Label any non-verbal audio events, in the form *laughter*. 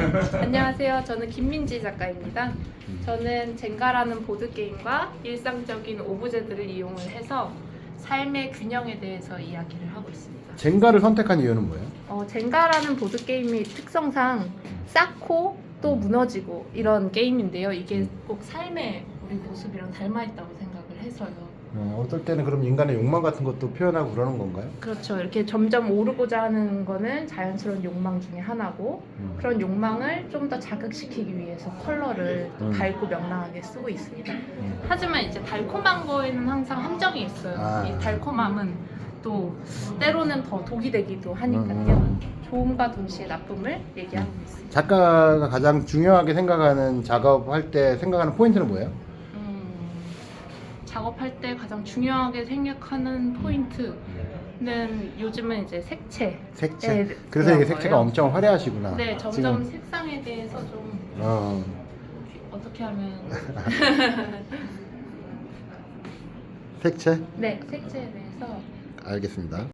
*laughs* 안녕하세요. 저는 김민지 작가입니다. 저는 젠가라는 보드게임과 일상적인 오브제들을 이용을 해서 삶의 균형에 대해서 이야기를 하고 있습니다. 젠가를 선택한 이유는 뭐예요? 어, 젠가라는 보드게임의 특성상 쌓고 또 무너지고 이런 게임인데요. 이게 꼭 삶의 우리 모습이랑 닮아 있다고 생각을 해서요. 어, 어떨 때는 그럼 인간의 욕망 같은 것도 표현하고 그러는 건가요? 그렇죠. 이렇게 점점 오르고자 하는 거는 자연스러운 욕망 중에 하나고 음. 그런 욕망을 좀 더 자극시키기 위해서 컬러를 또 음. 달고 명랑하게 쓰고 있습니다. 음. 하지만 이제 달콤한 거에는 항상 함정이 있어요. 아. 이 달콤함은 또 때로는 더 독이 되기도 하니까요. 음. 좋음과 동시에 나쁨을 얘기하고 있습니다. 작가가 가장 중요하게 생각하는 작업할 때 생각하는 포인트는 뭐예요? 음, 작업할 때 가장 중요하게 생각하는 포인트는 요즘은 이제 색채. 색채. 네, 그래서 이게 색채가 거예요. 엄청 화려하시구나. 네, 점점 지금, 색상에 대해서 좀 어, 어떻게 하면 *laughs* 색채? 네 색채에 대해서 알겠습니다.